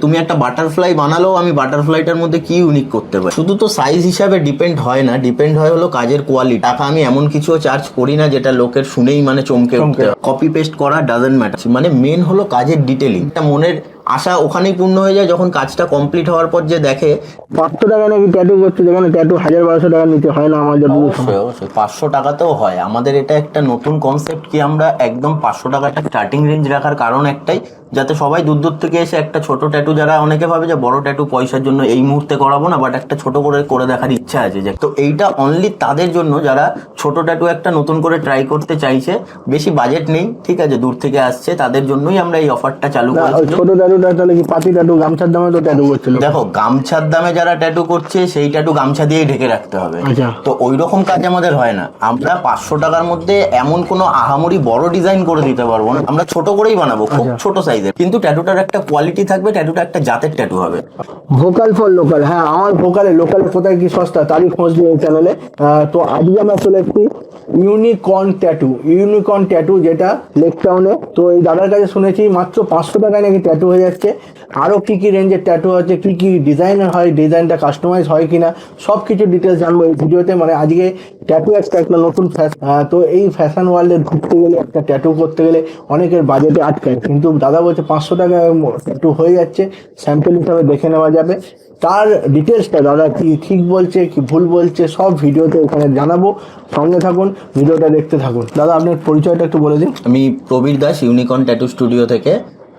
তুমি একটা বাটারফ্লাই বানালেও আমি বাটারফ্লাইটার মধ্যে কি ইউনিক করতে পারি? শুধু তো সাইজ হিসাবে ডিপেন্ড হয় না ডিপেন্ড হয় হলো কাজের কোয়ালিটি টাকা আমি এমন কিছু চার্জ করি না যেটা লোকের শুনেই মানে চমকে কপি পেস্ট করা ডাজেন্ট ম্যাটার মানে মেন হলো কাজের ডিটেলিং একটা মনের আশা ওখানেই পূর্ণ হয়ে যায় যখন কাজটা কমপ্লিট হওয়ার পর যে দেখে। পাঁচশো টাকা নাকি ট্যাটু করছে যেখানে ট্যাটু হাজার বারোশো টাকা নিতে হয় না সময় অবশ্যই অবশ্যই। পাঁচশো টাকাতেও হয়। আমাদের এটা একটা নতুন কনসেপ্ট কি আমরা একদম পাঁচশো টাকাটা স্টার্টিং রেঞ্জ রাখার কারণ একটাই যাতে সবাই দূর দূর থেকে এসে একটা ছোট ট্যাটু যারা অনেকে ভাবে যে বড় ট্যাটু পয়সার জন্য এই মুহূর্তে করাবো না বাট একটা ছোট করে করে দেখার ইচ্ছা আছে যে। তো এইটা অনলি তাদের জন্য যারা ছোট ট্যাটু একটা নতুন করে ট্রাই করতে চাইছে বেশি বাজেট নেই ঠিক আছে দূর থেকে আসছে তাদের জন্যই আমরা এই অফারটা চালু করেছি ছোট ট্যাটুটা তাহলে কি পাতি ট্যাটু গামছার দামে তো ট্যাটু করছিল? দেখো গামছার দামে যারা ট্যাটু করছে সেই ট্যাটু গামছা দিয়েই ঢেকে রাখতে হবে। আচ্ছা। তো ওই রকম কাজ আমাদের হয় না। আমরা পাঁচশো টাকার মধ্যে এমন কোনো আহামরি বড় ডিজাইন করে দিতে পারব না। আমরা ছোট করেই বানাবো খুব ছোট ছোট সাইজের কিন্তু ট্যাটুটার একটা কোয়ালিটি থাকবে ট্যাটুটা একটা জাতের ট্যাটু হবে। ভোকাল ফর লোকাল হ্যাঁ আমার ভোকালে লোকালে কোথায় কি সস্তা, তারই খোঁজ নিয়ে এই চ্যানেলে তো আজকে আমরা চলে এসেছি ইউনিকর্ন ট্যাটু ইউনিকর্ন ট্যাটু যেটা লেক টাউনে তো এই দাদার কাছে শুনেছি, মাত্র পাঁচশো টাকায় নাকি ট্যাটু হয়ে যাচ্ছে। আরও কী কী রেঞ্জের ট্যাটু আছে, কী কী ডিজাইনের হয় ডিজাইনটা কাস্টমাইজ হয় কিনা সব কিছু ডিটেলস জানব এই ভিডিওতে। মানে আজকে ট্যাটু একটা একটা নতুন ফ্যাশন তো এই ফ্যাশন ওয়ার্ল্ডে ঘুরতে গেলে, একটা ট্যাটু করতে গেলে অনেকের বাজেটে আটকায়। কিন্তু দাদা বলছে পাঁচশো টাকা একটু হয়ে যাচ্ছে স্যাম্পল হিসাবে দেখে নেওয়া যাবে। তার ডিটেলসটা দাদা কি ঠিক বলছে, কি ভুল বলছে, সব ভিডিওতে ওখানে জানাব। সঙ্গে থাকুন, ভিডিওটা দেখতে থাকুন। দাদা, আপনার পরিচয়টা একটু বলে দিন। আমি Prabir Das unicorn tattoo studio থেকে।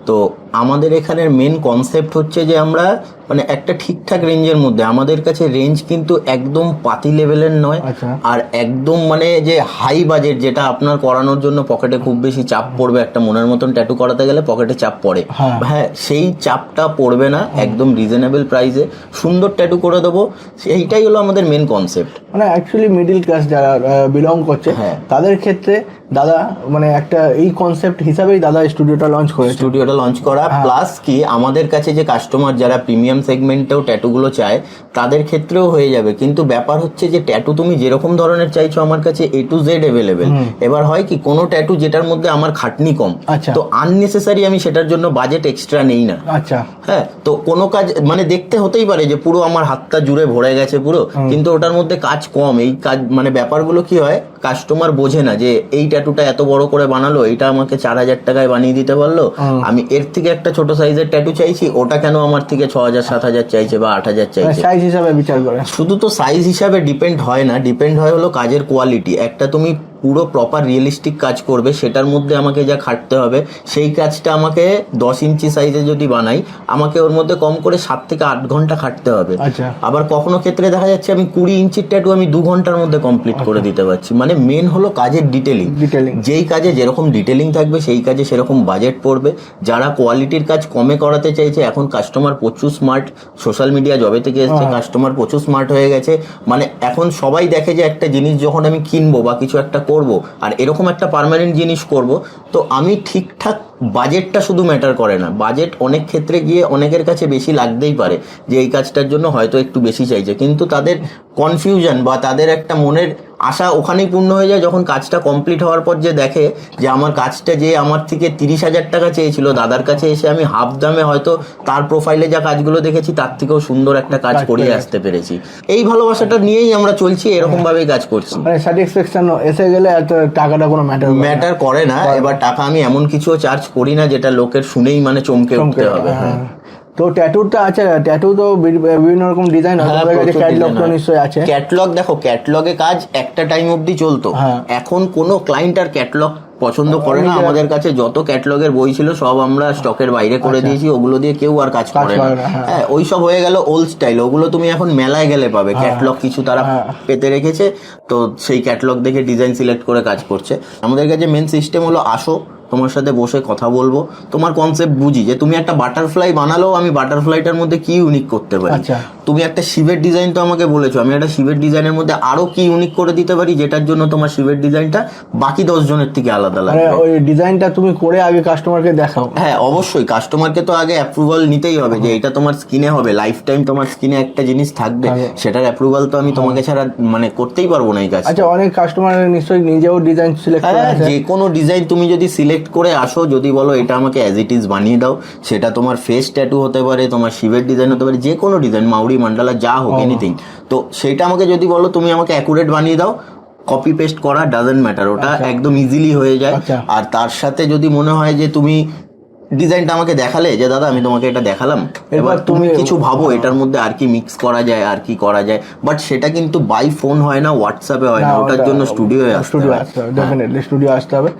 তো আমাদের এখানের মেন কনসেপ্ট হচ্ছে যে আমরা মানে একটা ঠিকঠাক রেঞ্জের মধ্যে। আমাদের কাছে রেঞ্জ কিন্তু একদম পাতি লেভেলের নয়। আচ্ছা। আর একদম মানে যে হাই বাজেট যেটা আপনার করানোর জন্য পকেটে খুব বেশি চাপ পড়বে একটা মনের মতন ট্যাটু করাতে গেলে পকেটে চাপ পড়ে। হ্যাঁ। হ্যাঁ সেই চাপটা পড়বে না একদম রিজনেবল প্রাইসে সুন্দর ট্যাটু করে দেবো। সেইটাই হলো আমাদের মেন কনসেপ্ট মানে অ্যাকচুয়ালি মিডিল ক্লাস যারা বিলং করছে হ্যাঁ। তাদের ক্ষেত্রে দাদা মানে একটা এই কনসেপ্ট হিসাবেই দাদা স্টুডিওটা লঞ্চ করে স্টুডিওটা লঞ্চ করা। হ্যাঁ। প্লাস কি আমাদের কাছে যে কাস্টমার যারা প্রিমিয়াম সেগমেন্টেও ট্যাটুগুলো চায় তাদের ক্ষেত্রেও হয়ে যাবে। কিন্তু ব্যাপার হচ্ছে যে ট্যাটু তুমি যেরকম ধরনের চাইছো আমার কাছে এ টু জেড অ্যাভেলেবেল এবার হয় কি কোনো ট্যাটু যেটার মধ্যে আমার খাটনি কম আচ্ছা। তো আননেসেসারি আমি সেটার জন্য বাজেট এক্সট্রা নেই না। আচ্ছা। হ্যাঁ তো কোনো কাজ মানে দেখতে হতেই পারে যে পুরো আমার হাতটা জুড়ে ভরে গেছে পুরো কিন্তু ওটার মধ্যে কাজ কম। এই কাজ মানে ব্যাপারগুলো কি হয় কাস্টমার বোঝে না যে এই ট্যাটুটা এত বড় করে বানালো এটা আমাকে চার হাজার টাকায় বানিয়ে দিতে পারল। আমি এর থেকে একটা ছোট সাইজের ট্যাটু চাইছি ওটা কেন আমার থেকে ছ হাজার সাত হাজার চাইছে বা আট হাজার চাইছে? সাইজ হিসাবে বিচার করে। শুধু তো সাইজ হিসাবে ডিপেন্ড হয় না ডিপেন্ড হয় হলো কাজের কোয়ালিটি একটা তুমি পুরো প্রপার রিয়েলিস্টিক কাজ করবে সেটার মধ্যে আমাকে যা খাটতে হবে সেই কাজটা আমাকে দশ ইঞ্চি সাইজে যদি বানাই আমাকে ওর মধ্যে কম করে সাত থেকে আট ঘণ্টা খাটতে হবে। আচ্ছা। আবার কখনো ক্ষেত্রে দেখা যাচ্ছে আমি কুড়ি ইঞ্চির ট্যাটু আমি দু ঘণ্টার মধ্যে কমপ্লিট করে দিতে পারছি। মানে মেন হলো কাজের ডিটেলিং ডিটেলিং যেই কাজে যেরকম ডিটেলিং থাকবে সেই কাজে সেরকম বাজেট পড়বে। যারা কোয়ালিটির কাজ কমে করাতে চাইছে এখন কাস্টমার প্রচুর স্মার্ট সোশ্যাল মিডিয়া জবে থেকে এসছে কাস্টমার প্রচুর স্মার্ট হয়ে গেছে। মানে এখন সবাই দেখে যে একটা জিনিস যখন আমি কিনবো বা কিছু একটা করব আর এরকম একটা পারমানেন্ট জিনিস করব, তো আমি ঠিকঠাক বাজেটটা শুধু ম্যাটার করে না। বাজেট অনেক ক্ষেত্রে গিয়ে অনেকের কাছে বেশি লাগতেই পারে যে এই কাজটার জন্য হয়তো একটু বেশি চাইছে। কিন্তু তাদের কনফিউশন বা তাদের একটা মনের আশা ওখানেই পূর্ণ হয়ে যায় যখন কাজটা কমপ্লিট হওয়ার পর যে দেখে যে আমার কাজটা যে আমার থেকে তিরিশ হাজার টাকা চেয়েছিল দাদার কাছে এসে আমি হাফ দামে হয়তো তার প্রোফাইলে যা কাজগুলো দেখেছি তার থেকেও সুন্দর একটা কাজ করে আসতে পেরেছি। এই ভালোবাসাটা নিয়েই আমরা চলছি এরকম ভাবেই কাজ করছি। মানে স্যাটিসফ্যাকশন এসে গেলে টাকাটা কোনো ম্যাটার ম্যাটার করে না এবার টাকা আমি এমন কিছু চার্জ করি না যেটা লোকের শুনেই মানে চমকে উঠতে হবে। হ্যাঁ। তো ট্যাটুটা আছে ট্যাটু তো বিভিন্ন রকম ডিজাইন হয় হ্যাঁ, ক্যাটলগ তো নিশ্চয়ই আছে। ক্যাটলগ দেখো ক্যাটলগে কাজ একটা টাইম অবধি চলতো। হ্যাঁ। এখন কোনো ক্লায়েন্ট আর ক্যাটলগ পছন্দ করে না। আমাদের কাছে যত ক্যাটলগের বই ছিল সব আমরা স্টকের বাইরে করে দিয়েছি। ওগুলো দিয়ে কেউ আর কাজ করে না। হ্যাঁ। হ্যাঁ ওই সব হয়ে গেল ওল্ড স্টাইল ওগুলো তুমি এখন মেলায় গেলে পাবে। ক্যাটলগ কিছু তারা হ্যাঁ। পেতে রেখেছে। তো সেই ক্যাটলগ দেখে ডিজাইন সিলেক্ট করে কাজ করছে। আমাদের কাছে মেন সিস্টেম হলো আসো তোমার সাথে বসে কথা বলব। তোমার কনসেপ্ট বুঝি যে তুমি একটা বাটারফ্লাই বানালেও আমি বাটারফ্লাইটার মধ্যে কি ইউনিক করতে পারি? আচ্ছা। তুমি একটা শিবের ডিজাইন তো আমাকে বলেছ আমি একটা শিবের ডিজাইনের মধ্যে আরও কি ইউনিক করে দিতে পারি যেটার জন্য তোমার শিবের ডিজাইনটা বাকি দশ জনের থেকে আলাদা লাগবে? ওই ডিজাইনটা তুমি করে আগে কাস্টমারকে দেখাও। হ্যাঁ অবশ্যই। কাস্টমারকে তো আগে অ্যাপ্রুভাল নিতেই হবে যে এটা তোমার স্কিনে হবে। লাইফ টাইম তোমার স্কিনে একটা জিনিস থাকবে। থাকবে। সেটার অ্যাপ্রুভাল তো আমি তোমাকে ছাড়া মানে করতেই পারব না এই কাজ আচ্ছা অনেক কাস্টমার নিশ্চয়ই নিজেও ডিজাইন সিলেক্ট করে হ্যাঁ যে কোনো ডিজাইন তুমি যদি সিলেক্ট সিলেক্ট করে আসো যদি বলো এটা আমাকে অ্যাজ ইট ইজ বানিয়ে দাও সেটা তোমার ফেস ট্যাটু হতে পারে তোমার শিবের ডিজাইন হতে পারে যে কোনো ডিজাইন মাউরি মান্ডালা যা হোক এনিথিং তো সেটা আমাকে যদি বলো তুমি আমাকে অ্যাকুরেট বানিয়ে দাও কপি পেস্ট করা ডাজেন্ট ম্যাটার ওটা একদম ইজিলি হয়ে যায়। আচ্ছা। আর তার সাথে যদি মনে হয় যে তুমি ডিজাইনটা আমাকে দেখালে যে দাদা আমি তোমাকে এটা দেখালাম এবার তুমি কিছু ভাবো এটার মধ্যে আর কি মিক্স করা যায় আর কি করা যায়। বাট সেটা কিন্তু বাই ফোন হয় না হোয়াটসঅ্যাপে হয় না ওটার জন্য স্টুডিও হয়। আসতে হবে ডেফিনেটলি স্টুডিও আসতে হবে।